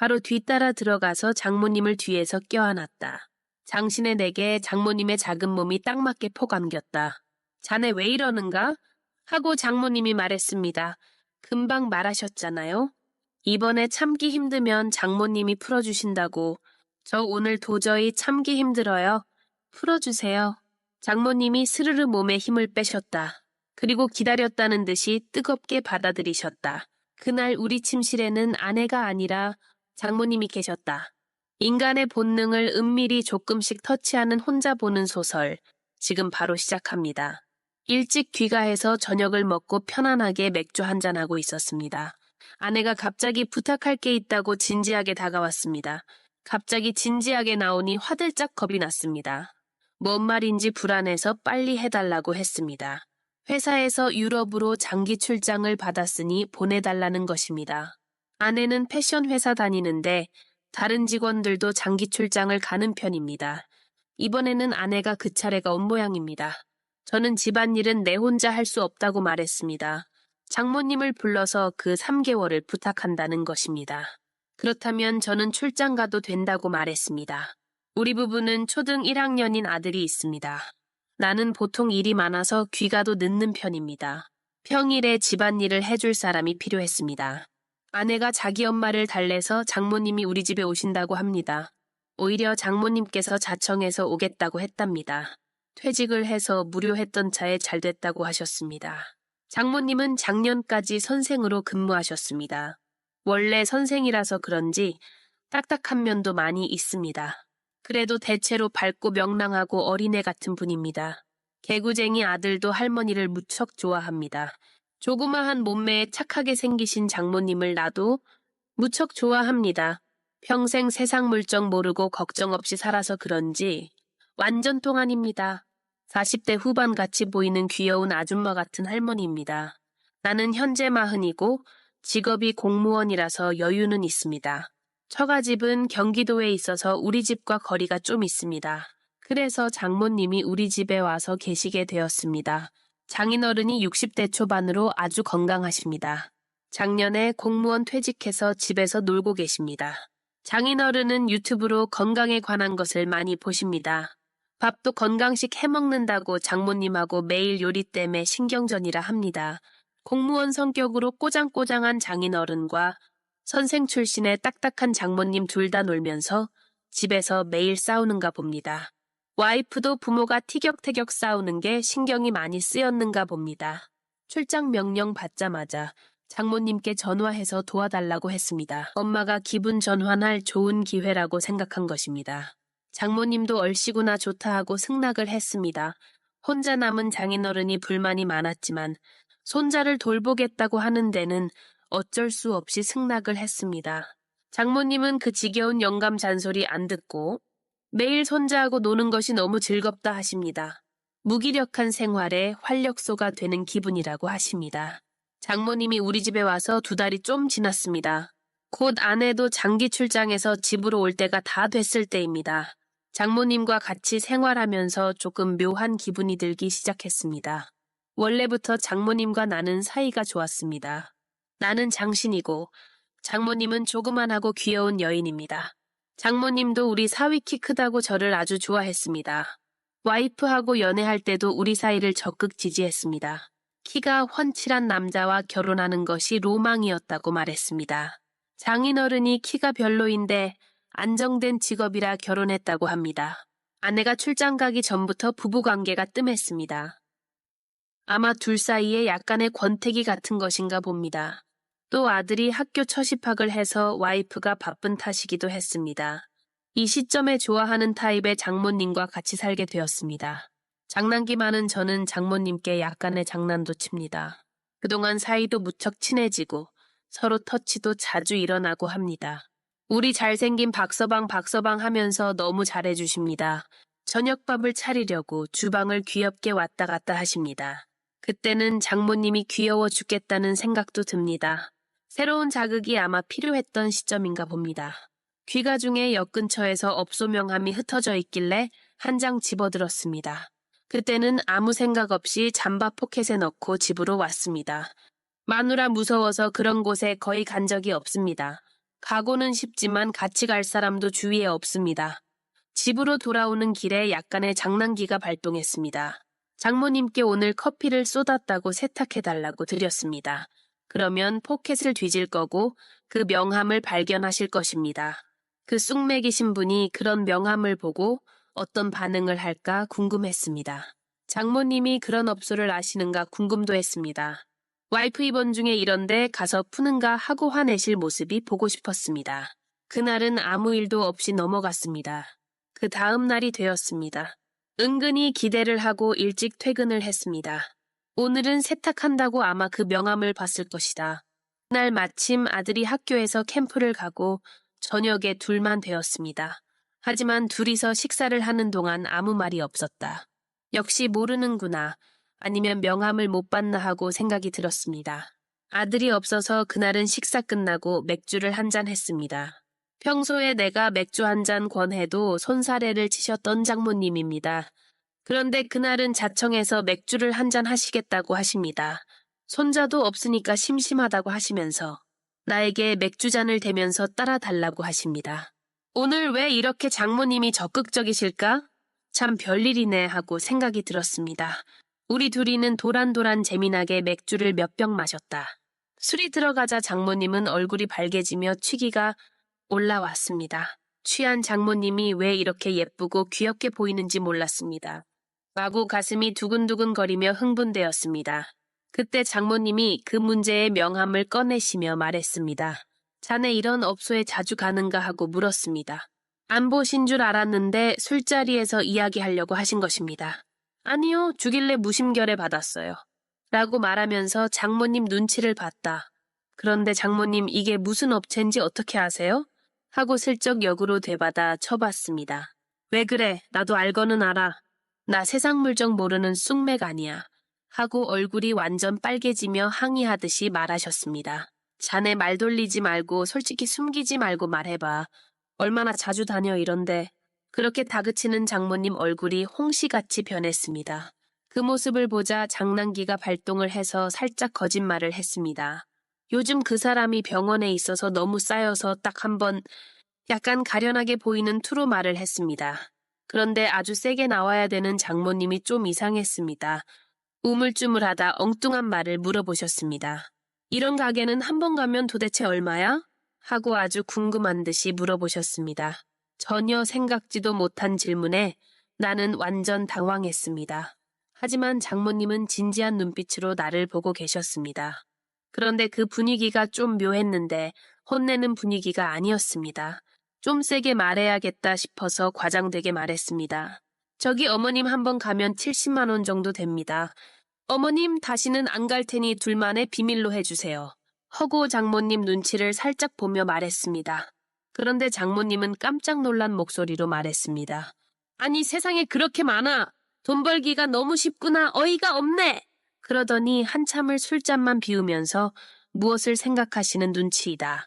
바로 뒤따라 들어가서 장모님을 뒤에서 껴안았다. 장신의 내게 장모님의 작은 몸이 딱 맞게 포감겼다. 자네 왜 이러는가? 하고 장모님이 말했습니다. 금방 말하셨잖아요. 이번에 참기 힘들면 장모님이 풀어주신다고. 저 오늘 도저히 참기 힘들어요. 풀어주세요. 장모님이 스르르 몸에 힘을 빼셨다. 그리고 기다렸다는 듯이 뜨겁게 받아들이셨다. 그날 우리 침실에는 아내가 아니라 장모님이 계셨다. 인간의 본능을 은밀히 조금씩 터치하는 혼자 보는 소설. 지금 바로 시작합니다. 일찍 귀가해서 저녁을 먹고 편안하게 맥주 한잔하고 있었습니다. 아내가 갑자기 부탁할 게 있다고 진지하게 다가왔습니다. 갑자기 진지하게 나오니 화들짝 겁이 났습니다. 뭔 말인지 불안해서 빨리 해달라고 했습니다. 회사에서 유럽으로 장기 출장을 받았으니 보내달라는 것입니다. 아내는 패션 회사 다니는데 다른 직원들도 장기 출장을 가는 편입니다. 이번에는 아내가 그 차례가 온 모양입니다. 저는 집안일은 내 혼자 할 수 없다고 말했습니다. 장모님을 불러서 그 3개월을 부탁한다는 것입니다. 그렇다면 저는 출장 가도 된다고 말했습니다. 우리 부부는 초등 1학년인 아들이 있습니다. 나는 보통 일이 많아서 귀가도 늦는 편입니다. 평일에 집안일을 해줄 사람이 필요했습니다. 아내가 자기 엄마를 달래서 장모님이 우리 집에 오신다고 합니다. 오히려 장모님께서 자청해서 오겠다고 했답니다. 퇴직을 해서 무료했던 차에 잘 됐다고 하셨습니다. 장모님은 작년까지 선생으로 근무하셨습니다. 원래 선생이라서 그런지 딱딱한 면도 많이 있습니다. 그래도 대체로 밝고 명랑하고 어린애 같은 분입니다. 개구쟁이 아들도 할머니를 무척 좋아합니다. 조그마한 몸매에 착하게 생기신 장모님을 나도 무척 좋아합니다. 평생 세상 물정 모르고 걱정 없이 살아서 그런지 완전 통안입니다. 40대 후반 같이 보이는 귀여운 아줌마 같은 할머니입니다. 나는 현재 마흔이고 직업이 공무원이라서 여유는 있습니다. 처가집은 경기도에 있어서 우리 집과 거리가 좀 있습니다. 그래서 장모님이 우리 집에 와서 계시게 되었습니다. 장인어른이 60대 초반으로 아주 건강하십니다. 작년에 공무원 퇴직해서 집에서 놀고 계십니다. 장인어른은 유튜브로 건강에 관한 것을 많이 보십니다. 밥도 건강식 해먹는다고 장모님하고 매일 요리 때문에 신경전이라 합니다. 공무원 성격으로 꼬장꼬장한 장인어른과 선생 출신의 딱딱한 장모님 둘 다 놀면서 집에서 매일 싸우는가 봅니다. 와이프도 부모가 티격태격 싸우는 게 신경이 많이 쓰였는가 봅니다. 출장 명령 받자마자 장모님께 전화해서 도와달라고 했습니다. 엄마가 기분 전환할 좋은 기회라고 생각한 것입니다. 장모님도 얼씨구나 좋다 하고 승낙을 했습니다. 혼자 남은 장인어른이 불만이 많았지만 손자를 돌보겠다고 하는 데는 어쩔 수 없이 승낙을 했습니다. 장모님은 그 지겨운 영감 잔소리 안 듣고 매일 손자하고 노는 것이 너무 즐겁다 하십니다. 무기력한 생활에 활력소가 되는 기분이라고 하십니다. 장모님이 우리 집에 와서 두 달이 좀 지났습니다. 곧 아내도 장기 출장에서 집으로 올 때가 다 됐을 때입니다. 장모님과 같이 생활하면서 조금 묘한 기분이 들기 시작했습니다. 원래부터 장모님과 나는 사이가 좋았습니다. 나는 장신이고 장모님은 조그만하고 귀여운 여인입니다. 장모님도 우리 사위 키 크다고 저를 아주 좋아했습니다. 와이프하고 연애할 때도 우리 사이를 적극 지지했습니다. 키가 훤칠한 남자와 결혼하는 것이 로망이었다고 말했습니다. 장인어른이 키가 별로인데 안정된 직업이라 결혼했다고 합니다. 아내가 출장 가기 전부터 부부관계가 뜸했습니다. 아마 둘 사이에 약간의 권태기 같은 것인가 봅니다. 또 아들이 학교 첫 입학을 해서 와이프가 바쁜 탓이기도 했습니다. 이 시점에 좋아하는 타입의 장모님과 같이 살게 되었습니다. 장난기 많은 저는 장모님께 약간의 장난도 칩니다. 그동안 사이도 무척 친해지고 서로 터치도 자주 일어나고 합니다. 우리 잘생긴 박서방 박서방 하면서 너무 잘해주십니다. 저녁밥을 차리려고 주방을 귀엽게 왔다 갔다 하십니다. 그때는 장모님이 귀여워 죽겠다는 생각도 듭니다. 새로운 자극이 아마 필요했던 시점인가 봅니다. 귀가 중에 역 근처에서 업소명함이 흩어져 있길래 한 장 집어들었습니다. 그때는 아무 생각 없이 잠바 포켓에 넣고 집으로 왔습니다. 마누라 무서워서 그런 곳에 거의 간 적이 없습니다. 가고는 싶지만 같이 갈 사람도 주위에 없습니다. 집으로 돌아오는 길에 약간의 장난기가 발동했습니다. 장모님께 오늘 커피를 쏟았다고 세탁해달라고 드렸습니다. 그러면 포켓을 뒤질 거고 그 명함을 발견하실 것입니다. 그 쑥맥이 신 분이 그런 명함을 보고 어떤 반응을 할까 궁금했습니다. 장모님이 그런 업소를 아시는가 궁금도 했습니다. 와이프 입원 중에 이런데 가서 푸는가 하고 화내실 모습이 보고 싶었습니다. 그날은 아무 일도 없이 넘어갔습니다. 그 다음 날이 되었습니다. 은근히 기대를 하고 일찍 퇴근을 했습니다. 오늘은 세탁한다고 아마 그 명함을 봤을 것이다. 그날 마침 아들이 학교에서 캠프를 가고 저녁에 둘만 되었습니다. 하지만 둘이서 식사를 하는 동안 아무 말이 없었다. 역시 모르는구나. 아니면 명함을 못 봤나 하고 생각이 들었습니다. 아들이 없어서 그날은 식사 끝나고 맥주를 한 잔 했습니다. 평소에 내가 맥주 한 잔 권해도 손사래를 치셨던 장모님입니다. 그런데 그날은 자청해서 맥주를 한 잔 하시겠다고 하십니다. 손자도 없으니까 심심하다고 하시면서 나에게 맥주잔을 대면서 따라달라고 하십니다. 오늘 왜 이렇게 장모님이 적극적이실까? 참 별일이네 하고 생각이 들었습니다. 우리 둘이는 도란도란 재미나게 맥주를 몇 병 마셨다. 술이 들어가자 장모님은 얼굴이 밝아지며 취기가 올라왔습니다. 취한 장모님이 왜 이렇게 예쁘고 귀엽게 보이는지 몰랐습니다. 마구 가슴이 두근두근 거리며 흥분되었습니다. 그때 장모님이 그 문제의 명함을 꺼내시며 말했습니다. 자네 이런 업소에 자주 가는가 하고 물었습니다. 안 보신 줄 알았는데 술자리에서 이야기하려고 하신 것입니다. 아니요, 주길래 무심결에 받았어요. 라고 말하면서 장모님 눈치를 봤다. 그런데 장모님 이게 무슨 업체인지 어떻게 아세요? 하고 슬쩍 역으로 되받아 쳐봤습니다. 왜 그래? 나도 알거는 알아. 나 세상 물정 모르는 쑥맥 아니야. 하고 얼굴이 완전 빨개지며 항의하듯이 말하셨습니다. 자네 말 돌리지 말고 솔직히 숨기지 말고 말해봐. 얼마나 자주 다녀 이런데. 그렇게 다그치는 장모님 얼굴이 홍시같이 변했습니다. 그 모습을 보자 장난기가 발동을 해서 살짝 거짓말을 했습니다. 요즘 그 사람이 병원에 있어서 너무 쌓여서 딱 한 번 약간 가련하게 보이는 투로 말을 했습니다. 그런데 아주 세게 나와야 되는 장모님이 좀 이상했습니다. 우물쭈물하다 엉뚱한 말을 물어보셨습니다. 이런 가게는 한 번 가면 도대체 얼마야? 하고 아주 궁금한 듯이 물어보셨습니다. 전혀 생각지도 못한 질문에 나는 완전 당황했습니다. 하지만 장모님은 진지한 눈빛으로 나를 보고 계셨습니다. 그런데 그 분위기가 좀 묘했는데 혼내는 분위기가 아니었습니다. 좀 세게 말해야겠다 싶어서 과장되게 말했습니다. 저기 어머님 한 번 가면 70만 원 정도 됩니다. 어머님 다시는 안 갈 테니 둘만의 비밀로 해주세요. 허고 장모님 눈치를 살짝 보며 말했습니다. 그런데 장모님은 깜짝 놀란 목소리로 말했습니다. 아니 세상에 그렇게 많아. 돈 벌기가 너무 쉽구나. 어이가 없네. 그러더니 한참을 술잔만 비우면서 무엇을 생각하시는 눈치이다.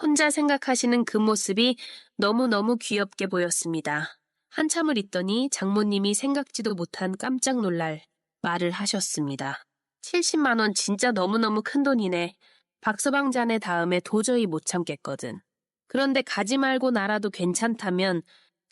혼자 생각하시는 그 모습이 너무너무 귀엽게 보였습니다. 한참을 있더니 장모님이 생각지도 못한 깜짝 놀랄 말을 하셨습니다. 70만원 진짜 너무너무 큰 돈이네. 박서방 자네 다음에 도저히 못 참겠거든. 그런데 가지 말고 나라도 괜찮다면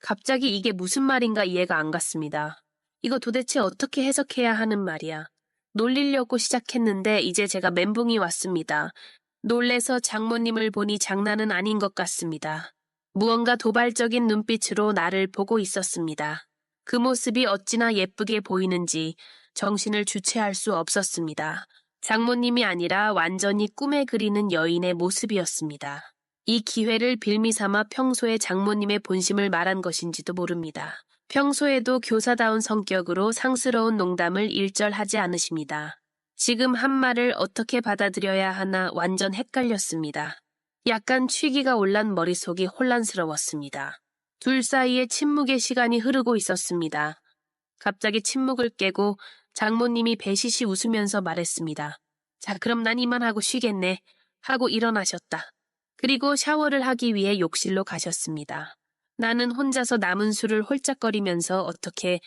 갑자기 이게 무슨 말인가 이해가 안 갔습니다. 이거 도대체 어떻게 해석해야 하는 말이야. 놀리려고 시작했는데 이제 제가 멘붕이 왔습니다. 놀래서 장모님을 보니 장난은 아닌 것 같습니다. 무언가 도발적인 눈빛으로 나를 보고 있었습니다. 그 모습이 어찌나 예쁘게 보이는지 정신을 주체할 수 없었습니다. 장모님이 아니라 완전히 꿈에 그리는 여인의 모습이었습니다. 이 기회를 빌미 삼아 평소에 장모님의 본심을 말한 것인지도 모릅니다. 평소에도 교사다운 성격으로 상스러운 농담을 일절하지 않으십니다. 지금 한 말을 어떻게 받아들여야 하나 완전 헷갈렸습니다. 약간 취기가 올란 머릿속이 혼란스러웠습니다. 둘 사이에 침묵의 시간이 흐르고 있었습니다. 갑자기 침묵을 깨고 장모님이 배시시 웃으면서 말했습니다. 자, 그럼 난 이만하고 쉬겠네. 하고 일어나셨다. 그리고 샤워를 하기 위해 욕실로 가셨습니다. 나는 혼자서 남은 술을 홀짝거리면서 어떻게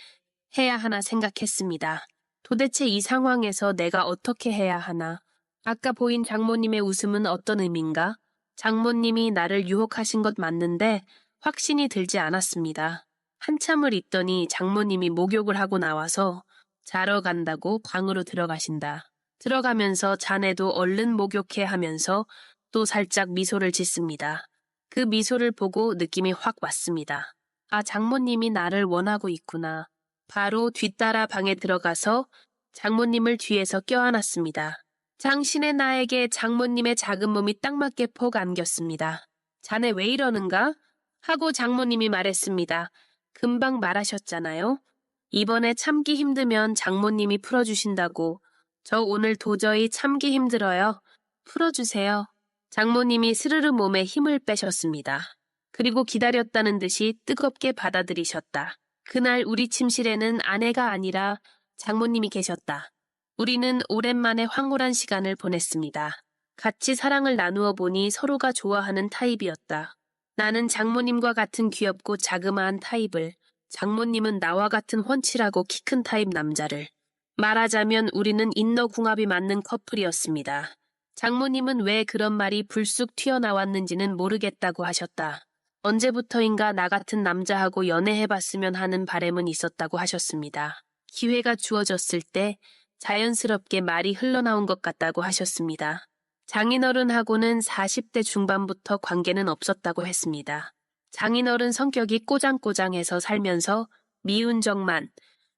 해야 하나 생각했습니다. 도대체 이 상황에서 내가 어떻게 해야 하나? 아까 보인 장모님의 웃음은 어떤 의미인가? 장모님이 나를 유혹하신 것 맞는데 확신이 들지 않았습니다. 한참을 있더니 장모님이 목욕을 하고 나와서 자러 간다고 방으로 들어가신다. 들어가면서 자네도 얼른 목욕해 하면서 또 살짝 미소를 짓습니다. 그 미소를 보고 느낌이 확 왔습니다. 아, 장모님이 나를 원하고 있구나. 바로 뒤따라 방에 들어가서 장모님을 뒤에서 껴안았습니다. 장신의 나에게 장모님의 작은 몸이 딱 맞게 폭 안겼습니다. 자네 왜 이러는가? 하고 장모님이 말했습니다. 금방 말하셨잖아요. 이번에 참기 힘들면 장모님이 풀어주신다고. 저 오늘 도저히 참기 힘들어요. 풀어주세요. 장모님이 스르르 몸에 힘을 빼셨습니다. 그리고 기다렸다는 듯이 뜨겁게 받아들이셨다. 그날 우리 침실에는 아내가 아니라 장모님이 계셨다. 우리는 오랜만에 황홀한 시간을 보냈습니다. 같이 사랑을 나누어 보니 서로가 좋아하는 타입이었다. 나는 장모님과 같은 귀엽고 자그마한 타입을, 장모님은 나와 같은 훤칠하고 키 큰 타입 남자를. 말하자면 우리는 인너궁합이 맞는 커플이었습니다. 장모님은 왜 그런 말이 불쑥 튀어나왔는지는 모르겠다고 하셨다. 언제부터인가 나 같은 남자하고 연애해봤으면 하는 바램은 있었다고 하셨습니다. 기회가 주어졌을 때 자연스럽게 말이 흘러나온 것 같다고 하셨습니다. 장인어른하고는 40대 중반부터 관계는 없었다고 했습니다. 장인어른 성격이 꼬장꼬장해서 살면서 미운 적만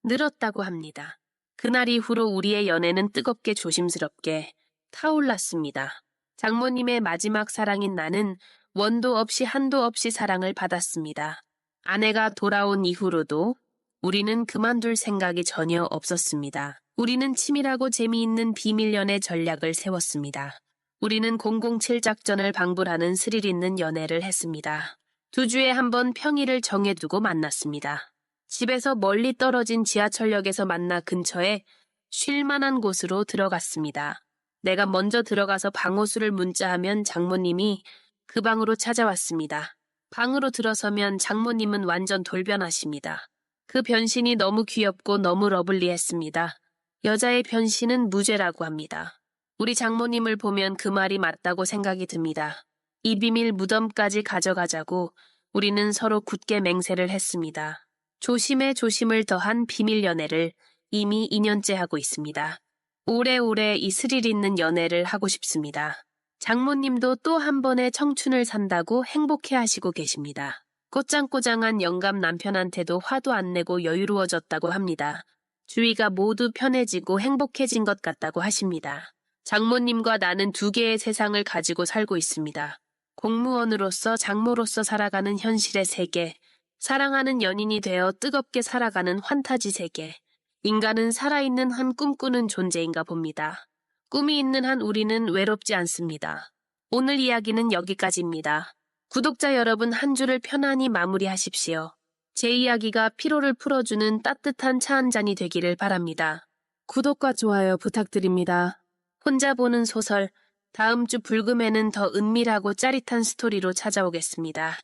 늘었다고 합니다. 그날 이후로 우리의 연애는 뜨겁게 조심스럽게 타올랐습니다. 장모님의 마지막 사랑인 나는 원도 없이 한도 없이 사랑을 받았습니다. 아내가 돌아온 이후로도 우리는 그만둘 생각이 전혀 없었습니다. 우리는 치밀하고 재미있는 비밀 연애 전략을 세웠습니다. 우리는 007 작전을 방불하는 스릴 있는 연애를 했습니다. 두 주에 한 번 평일을 정해두고 만났습니다. 집에서 멀리 떨어진 지하철역에서 만나 근처에 쉴만한 곳으로 들어갔습니다. 내가 먼저 들어가서 방호수를 문자하면 장모님이 그 방으로 찾아왔습니다. 방으로 들어서면 장모님은 완전 돌변하십니다. 그 변신이 너무 귀엽고 너무 러블리했습니다. 여자의 변신은 무죄라고 합니다. 우리 장모님을 보면 그 말이 맞다고 생각이 듭니다. 이 비밀 무덤까지 가져가자고 우리는 서로 굳게 맹세를 했습니다. 조심에 조심을 더한 비밀 연애를 이미 2년째 하고 있습니다. 오래오래 이 스릴 있는 연애를 하고 싶습니다. 장모님도 또 한 번의 청춘을 산다고 행복해 하시고 계십니다. 꼬장꼬장한 영감 남편한테도 화도 안 내고 여유로워졌다고 합니다. 주위가 모두 편해지고 행복해진 것 같다고 하십니다. 장모님과 나는 두 개의 세상을 가지고 살고 있습니다. 공무원으로서 장모로서 살아가는 현실의 세계, 사랑하는 연인이 되어 뜨겁게 살아가는 환타지 세계. 인간은 살아있는 한 꿈꾸는 존재인가 봅니다. 꿈이 있는 한 우리는 외롭지 않습니다. 오늘 이야기는 여기까지입니다. 구독자 여러분 한 주를 편안히 마무리하십시오. 제 이야기가 피로를 풀어주는 따뜻한 차 한 잔이 되기를 바랍니다. 구독과 좋아요 부탁드립니다. 혼자 보는 소설, 다음 주 불금에는 더 은밀하고 짜릿한 스토리로 찾아오겠습니다.